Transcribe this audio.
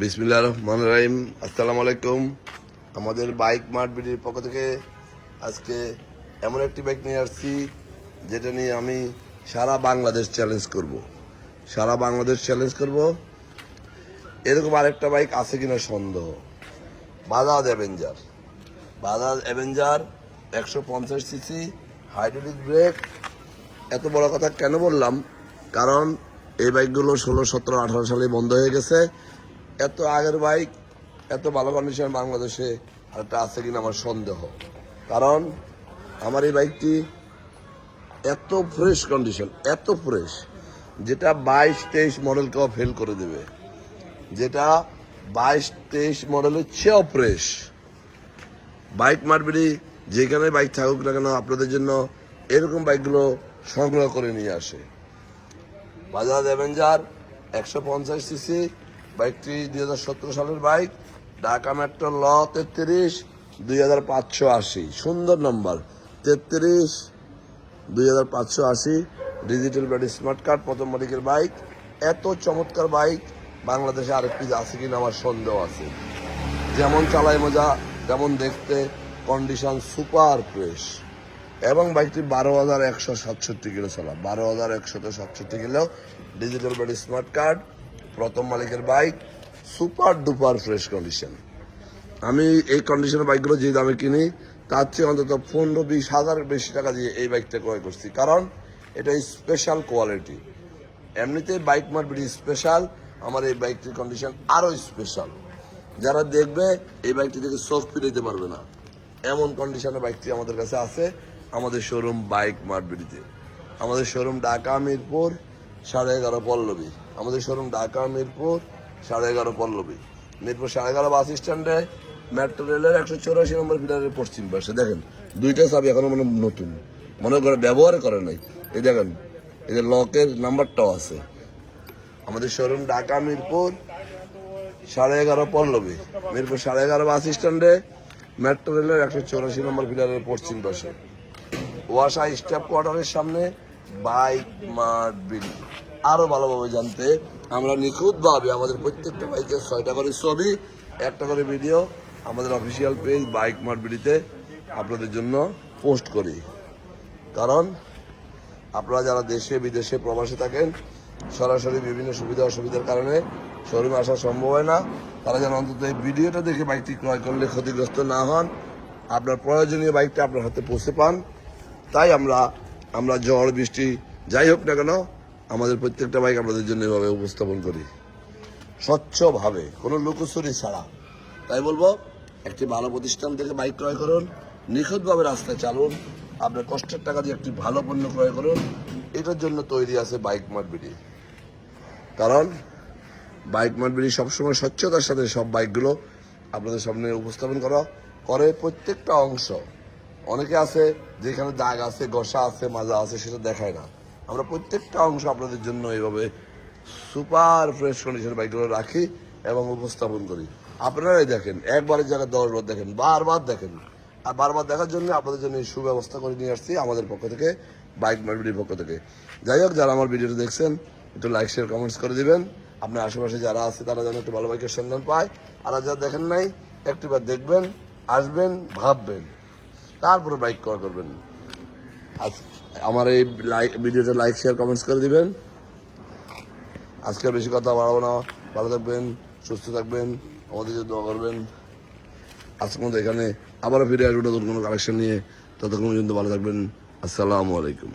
বিসমিল্লা রহমান রাহিম। আসসালামু আলাইকুম। আমাদের বাইক মার্ট বিডির পক্ষ থেকে আজকে এমন একটি বাইক নিয়ে আসছি, যেটা নিয়ে আমি সারা বাংলাদেশ চ্যালেঞ্জ করব। সারা বাংলাদেশ চ্যালেঞ্জ করব। এরকম আরেকটা বাইক আছে কিনা সন্দেহ। বাজাজ অ্যাভেঞ্জার। বাজাজ অ্যাভেঞ্জার একশো পঞ্চাশ সিসি হাইড্রোলিক ব্রেক এত বড় কথা কেন বললাম? কারণ এই বাইকগুলো ষোলো, সতেরো, আঠারো সালে বন্ধ হয়ে গেছে। এত আগের বাইক, এত ভালো কন্ডিশন বাংলাদেশে আরেকটা আছে কিনা আমার সন্দেহ। কারণ আমার এই বাইকটি এত ফ্রেশ কন্ডিশন এত ফ্রেশ যেটা বাইশ তেইশ মডেলকেও ফেল করে দেবে। যেটা বাইশ তেইশ মডেলের চেয়েও ফ্রেশ বাইক মারবেরি যেখানে বাইক থাকুক না কেন আপনাদের জন্য এরকম বাইকগুলো সংগ্রহ করে নিয়ে আসে। বাজাজ অ্যাভেঞ্জার একশো পঞ্চাশ সিসি বাইকটি দুই হাজার সতেরো সালের বাইক, ঢাকা মেট্রো ল তেত্রিশ, দুই হাজার পাঁচশো আশি। সুন্দর নাম্বার, তেত্রিশ, দুই হাজার পাঁচশো আশি। ডিজিটাল ব্যাটারি স্মার্ট কার্ড, প্রথম মালিকের বাইক। এত চমৎকার বাইক, বাংলাদেশে আরেকটি আছে কিনা আমার সন্দেহ আছে। যেমন চালায় মজা, তেমন দেখতে কন্ডিশন সুপার ফ্রেশ এবং বাইকটি বারো হাজার একশো সাতষট্টি কিলো চলা বারো হাজার একশত সাতষট্টি kilo digital battery smart card. প্রথম মালিকের bike, super duper fresh condition আমি এই কন্ডিশনের বাইকগুলো যে দামে কিনি, তার চেয়ে অন্তত পনেরো বিশ হাজার বেশি টাকা দিয়ে এই বাইকটা ক্রয় করছি। কারণ এটা স্পেশাল কোয়ালিটি এমনিতে বাইক মার্কেট স্পেশাল আমার এই বাইকটির কন্ডিশন আরও স্পেশাল যারা দেখবে, এই বাইকটি থেকে চোখ ফিরাইতে পারবে না। এমন কন্ডিশনের বাইকটি আমাদের কাছে আছে, আমাদের শোরুম বাইক মার্টবিডিতে আমাদের শোরুম ঢাকা মিরপুর, সাড়ে এগারো পল্লবী। আমাদের শোরুম ঢাকা, মিরপুর, সাড়ে এগারো পল্লবী। মিরপুর সাড়ে এগারো বাস স্ট্যান্ডে মেট্রো রেলের একশো চৌরাশি নম্বর ফিলারের পশ্চিম পাশে। দেখেন, দুইটা চাবি এখনও মানে নতুন। মনে করে ব্যবহার করে নাই। এই দেখেন, এই যে লকের নাম্বারটাও আছে। আমাদের শোরুম ঢাকা, মিরপুর, সাড়ে এগারো পল্লবী। মিরপুর সাড়ে এগারো বাস স্ট্যান্ডে মেট্রো রেলের একশো চৌরাশি নম্বর ফিলারের পশ্চিম পাশে। ওয়াসা স্টাফ কোয়ার্টারের সামনে বাইক মার্ট বিল্ডিং। আরও ভালোভাবে জানতে আমরা নিখুঁতভাবে আমাদের প্রত্যেকটা বাইকের ছয়টা করে ছবি, একটা করে ভিডিও আমাদের অফিসিয়াল পেজ বাইক মার্ট বিডিতে আপনাদের জন্য পোস্ট করি। কারণ আপনারা যারা দেশে, বিদেশে প্রবাসে থাকেন, সরাসরি বিভিন্ন সুবিধা অসুবিধার কারণে শোরুমে আসা সম্ভব হয় না। তারা যেন অন্তত এই ভিডিওটা দেখে বাইকটি ক্রয় করলে ক্ষতিগ্রস্ত না হন। আপনার প্রয়োজনীয় বাইকটা আপনার হাতে পৌঁছে পান। তাই আমরা আমরা ঝড়, বৃষ্টি, যাই হোক না কেন আমাদের প্রত্যেকটা বাইক আপনাদের জন্য এভাবে উপস্থাপন করি। স্বচ্ছভাবে, কোনো লুকোচুরি ছাড়া। তাই বলব, একটি ভালো প্রতিষ্ঠান থেকে বাইক ক্রয় করুন, নিখুঁতভাবে রাস্তায় চালুন, আপনার কষ্টের টাকা দিয়ে একটি ভালো পণ্য ক্রয় করুন, এটার জন্য তৈরি আছে বাইক মার্টবিডি কারণ, বাইক মার্টবিডি সবসময় স্বচ্ছতার সাথে সব বাইকগুলো আপনাদের সামনে উপস্থাপন করা, করে প্রত্যেকটা অংশ। অনেকে আছে, যেখানে দাগ আছে গসা আছে, মাজা আছে, সেটা দেখায় না। আমরা প্রত্যেকটা অংশ আপনাদের জন্য এইভাবে সুপার ফ্রেশ কন্ডিশনের বাইকগুলো রাখি এবং উপস্থাপন করি। আপনারাই দেখেন, একবারের জায়গায় দশবার দেখেন, বারবার দেখেন। আর বারবার দেখার জন্য আপনাদের জন্য সুব্যবস্থা করে নিয়ে আসছি আমাদের পক্ষ থেকে বাইক মার্কেটের পক্ষ থেকে। যাই হোক, যারা আমার ভিডিওটা দেখছেন, একটু লাইক শেয়ার কমেন্টস করে দিবেন। আপনার আশেপাশে যারা আছে, তারা যেন একটু ভালো বাইকের সন্ধান পায়। আর যারা দেখেন নাই, একটিবার দেখবেন, আসবেন, ভাববেন। তারপরে বাইক ক্রয় করবেন। আজ আমার এই লাইক ভিডিওটা লাইক শেয়ার কমেন্টস করে দিবেন। আজকে বেশি কথা বাড়াবো না। ভালো থাকবেন, সুস্থ থাকবেন, আমাদের যে দোয়া করবেন। আজকে মতো এখানে আবারও ফিরে আসব নতুন কোনো কালেকশন নিয়ে। ততক্ষণ পর্যন্ত ভালো থাকবেন। আসসালামু আলাইকুম।